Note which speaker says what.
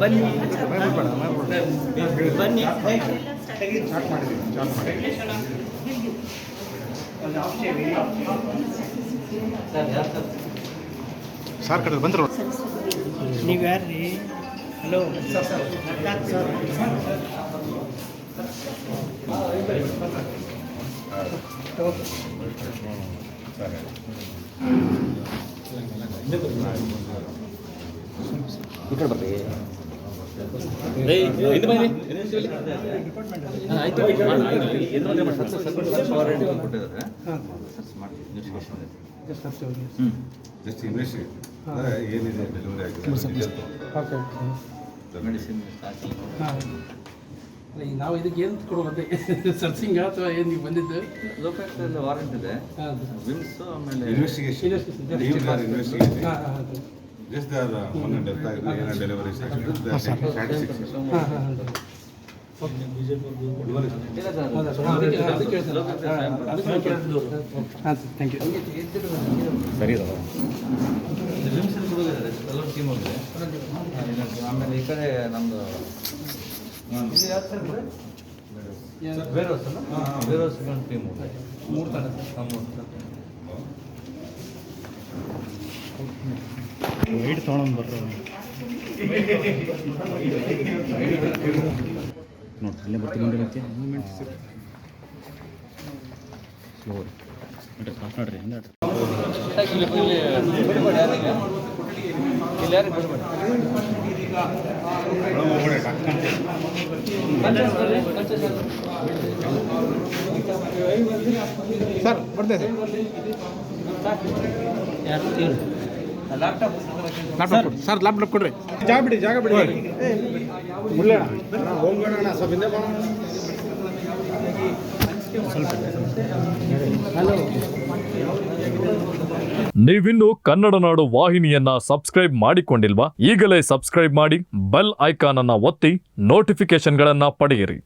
Speaker 1: ಬನ್ನಿ. ಬನ್ನಿ.
Speaker 2: ಸರ್ ಕಡೆ ಬಂದ್ರು
Speaker 1: ನೀವು ಯಾರ್ರಿ? ಹಲೋ. ಸರ್
Speaker 3: ಜಸ್ಟ್ ಇನ್ವೆಸ್ಟಿಗೇಟ್ ಏನಿದೆ ಡೆಲಿವರಿ ಆಗಿದೆ?
Speaker 2: ಓಕೆ
Speaker 4: ಮೆಡಿಸಿನ್
Speaker 5: ನಾವು ಇದಕ್ಕೆ ಏನು ಕೊಡೋದು ಸರ್ಚಿಂಗ್ ಅಥವಾ ಏನು ನೀವು ಬಂದಿದ್ದು?
Speaker 4: ಲೋಕಾಯುಕ್ತದಲ್ಲಿ ವಾರೆಂಟ್ ಇದೆ.
Speaker 5: ಹಾಂ
Speaker 4: ವಿಮ್ಸ್ ಆಮೇಲೆ
Speaker 3: investigation
Speaker 5: Investigation.
Speaker 3: Just one death ಆಗಿದೆ ಏನೋ ಡೆಲಿವರಿ
Speaker 4: ಸರ್ ಟೀಮ್ ಆಮೇಲೆ ಈ ಕಡೆ ನಮ್ಮದು ಬೇರೆ ಹೊಸ ಬೇರೆ ಹೊಸ ಟೀಮ್ ಮೂರು ತನ ಮೂರು
Speaker 2: ವೈಟ್ ತೊಗೊಂಡು ಬರ್ರಿ. ನೋಡಿ ಅಲ್ಲೇ ಬರ್ತೀನಿ ನೋಡಿ ಮತ್ತೆ. ಸ್ಲೋ ನೋಡ್ರಿ ಪಾಸ್ ನೋಡ್ರಿ? ಹಿಂದೆ
Speaker 4: ಇಲ್ಲಿ ಯಾರಿಗೆ ಬಿಡಬೇಡಿ
Speaker 2: ಸರ್ ಇದೆ
Speaker 4: ಲ್ಯಾಪ್ಟಾಪ್
Speaker 2: ಲ್ಯಾಪ್ಟಾಪ್ ಕೊಡಿ. ಸರ್ ಲ್ಯಾಪ್ಟಾಪ್ ಕೊಡ್ರಿ. ಜಾಗ ಬಿಡಿ ಜಾಗ ಬಿಡಿ.
Speaker 6: ನೀವಿನ್ನು ಕನ್ನಡ ನಾಡು ವಾಹಿನಿಯನ್ನ ಸಬ್ಸ್ಕ್ರೈಬ್ ಮಾಡಿಕೊಂಡಿಲ್ವಾ? ಈಗಲೇ ಸಬ್ಸ್ಕ್ರೈಬ್ ಮಾಡಿ ಬೆಲ್ ಐಕಾನ್ ಅನ್ನ ಒತ್ತಿ ನೋಟಿಫಿಕೇಶನ್ಗಳನ್ನ ಪಡೆಯಿರಿ.